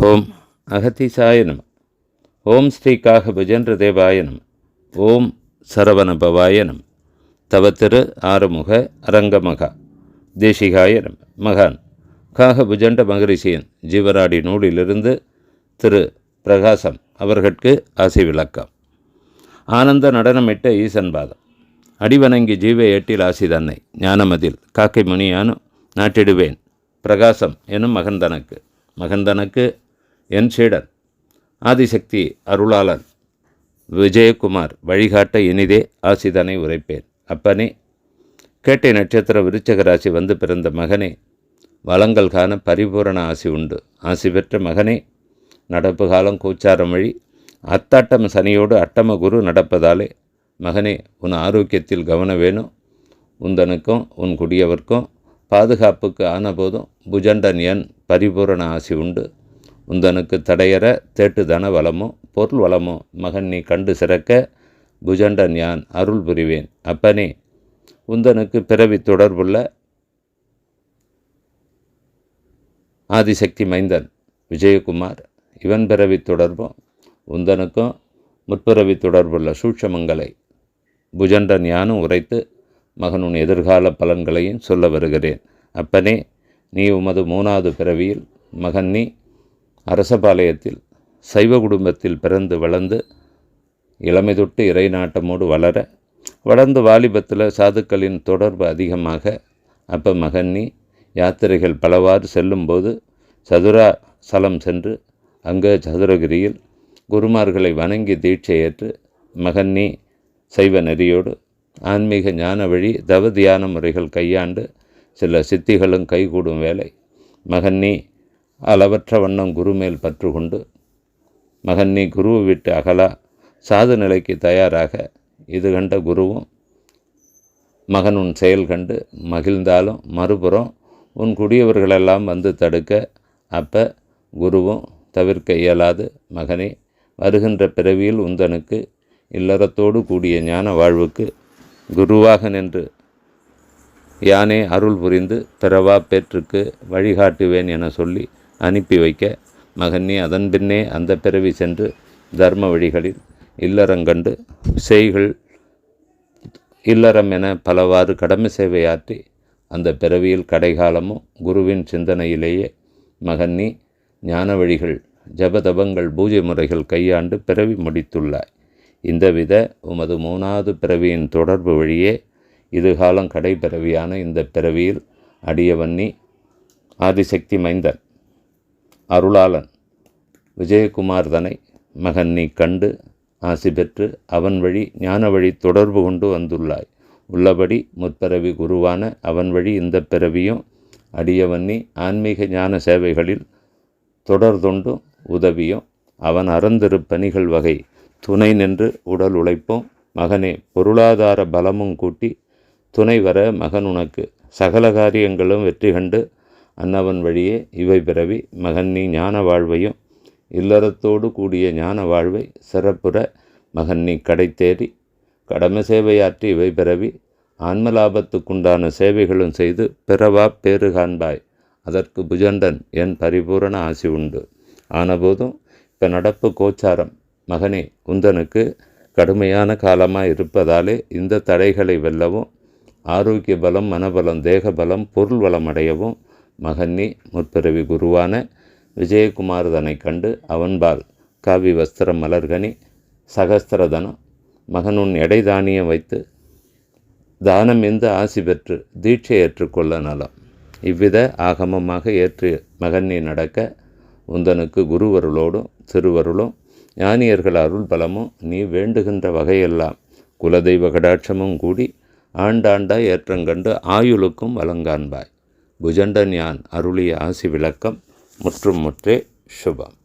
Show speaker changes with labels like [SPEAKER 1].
[SPEAKER 1] ஓம் அகத்தீசாய நம. ஓம் ஸ்ரீ காக புஜேந்திர தேவாய நம. ஓம் சரவணபவாயனம் தவத்திரு நம. தவ திரு ஆறுமுக அரங்கமகா. தேசிகாய நம. மகான். காக புஜண்ட மகரிஷியன் ஜீவராடி நூலிலிருந்து திரு பிரகாசம் அவர்கட்கு ஆசை விளக்கம். ஆனந்த நடனமிட்ட ஈசன் பாதம். அடிவணங்கி ஜீவ எட்டில் ஆசி தன்னை. ஞானமதில் காக்கை முனியானு நாட்டிடுவேன். பிரகாசம் எனும் மகன் தனக்கு மகன் தனக்கு என் சீடன் ஆதிசக்தி அருளாளன் விஜயகுமார் வழிகாட்ட இனிதே ஆசிதனை உரைப்பேன். அப்பனே கேட்டை நட்சத்திர விருச்சக ராசி வந்து பிறந்த மகனே வளங்கள் காண பரிபூரண ஆசி உண்டு. ஆசி பெற்ற மகனே நடப்பு காலம் கூச்சாரம் வழி அத்தாட்டம் சனியோடு அட்டம குரு நடப்பதாலே மகனே உன் ஆரோக்கியத்தில் கவனம் வேணும். உந்தனுக்கும் உன் குடியவர்க்கும் பாதுகாப்புக்கு ஆனபோதும் புஜண்டன் என் பரிபூரண ஆசி உண்டு. உந்தனுக்கு தடையற தேட்டு தன வளமோ பொருள் வளமோ மகன் நீ கண்டு சிறக்க புஜண்டன் யான் அருள் புரிவேன். அப்பனே உந்தனுக்கு பிறவி தொடர்புள்ள ஆதிசக்தி மைந்தன் விஜயகுமார் இவன் பிறவி தொடர்பும் உந்தனுக்கும் முற்பிறவி தொடர்புள்ள சூட்சமங்களை புஜண்டன் யானும் உரைத்து மகனுன் எதிர்கால பலன்களையும் சொல்ல வருகிறேன். அப்பனே நீ உமது மூணாவது பிறவியில் மகன் நீ அரசபாளையத்தில் சைவ குடும்பத்தில் பிறந்து வளர்ந்து இளமை தொட்டு இறை நாட்டமோடு வளர வளர்ந்து வாலிபத்தில் சாதுக்களின் தொடர்பு அதிகமாக அப்போ மகன்னி யாத்திரைகள் பலவாறு செல்லும்போது சதுரா சலம் சென்று அங்கே சதுரகிரியில் குருமார்களை வணங்கி தீட்சை ஏற்று மகன்னி சைவ நெறியோடு ஆன்மீக ஞான வழி தவ தியான முறைகள் கையாண்டு சில சித்திகளும் கைகூடும் வேலை மகன்னி அளவற்ற வண்ணம் குரு மேல் பற்று கொண்டு மகன் நீ குருவை விட்டு அகலா சாது நிலைக்கு தயாராக இது கண்ட குருவும் மகன் உன் செயல் கண்டு மகிழ்ந்தாலும் மறுபுறம் உன் குடியவர்களெல்லாம் வந்து தடுக்க அப்போ குருவும் தவிர்க்க இயலாது. மகனே வருகின்ற பிறவியில் உந்தனுக்கு இல்லறத்தோடு கூடிய ஞான வாழ்வுக்கு குருவாக நின்று யானே அருள் புரிந்து பிறவா பேற்றுக்கு வழிகாட்டுவேன் என சொல்லி அனுப்பி வைக்க மகன் அதன் பின்னே அந்த பிறவி சென்று தர்ம வழிகளில் இல்லறங்கண்டு செய்கள் இல்லறம் என பலவாறு கடமை சேவையாற்றி அந்த பிறவியில் கடைகாலமும் குருவின் சிந்தனையிலேயே மகன்னி ஞான வழிகள் ஜபதபங்கள் பூஜை முறைகள் கையாண்டு பிறவி முடித்துள்ளாய். இந்த வித உமது மூணாவது பிறவியின் தொடர்பு வழியே இதுகாலம் கடைப்பிறவியான இந்த பிறவியில் அடியவன்னி ஆதிசக்தி மைந்தன். அருளாளன். விஜயகுமார் தனை மகன் நீ கண்டு ஆசி பெற்று அவன் வழி ஞான வழி தொடர்பு கொண்டு வந்துள்ளாய். உள்ளபடி முற்பிறவி குருவான அவன் வழி இந்த பிறவியும் அடியவன்னி ஆன்மீக ஞான சேவைகளில் தொடர்தொண்டும் உதவியும் அவன் அறந்திருப்பணிகள் வகை. துணை நின்று உடல் உழைப்போம் மகனே பொருளாதார பலமும் கூட்டி துணை வர மகன் உனக்கு சகல காரியங்களும் வெற்றி கண்டு அன்னவன் வழியே இவை பிறவி மகன் நீ ஞான வாழ்வையும் இல்லறத்தோடு கூடிய ஞான வாழ்வை சிறப்புற மகன் நீ கடை தேடி கடமை சேவையாற்றி இவை பிறவி ஆன்ம லாபத்துக்குண்டான சேவைகளும் செய்து பிறவா பேறு காண்பாய். அதற்கு புஜண்டன் என் பரிபூரண ஆசி உண்டு. ஆனபோதும் இப்போ நடப்பு கோச்சாரம் மகனே உந்தனுக்கு கடுமையான காலமாக இருப்பதாலே இந்த தடைகளை வெல்லவும் ஆரோக்கிய பலம் மனபலம் தேக பலம் பொருள் வளம் அடையவும் மகன்னி முற்பிறவி குருவான விஜயகுமார் கண்டு அவன்பால் காவி வஸ்திரம் மலர்கனி சகஸ்திரதனம் மகனுன் எடை தானியம் வைத்து தானம் எந்த ஆசி பெற்று தீட்சை ஏற்றுக்கொள்ள நலம் இவ்வித ஆகமமாக ஏற்று மகன்னி நடக்க உந்தனுக்கு குருவருளோடும் திருவருளும் ஞானியர்கள் அருள் பலமும் நீ வேண்டுகின்ற வகையெல்லாம் குலதெய்வ கடாட்சமும் கூடி ஆண்டாண்டாய் ஏற்றங்கண்டு ஆயுளுக்கும் வழங்காண்பாய். புஜண்டன் யான் அருளிய ஆசி விளக்கம் முற்றும் முற்றே சுபம்.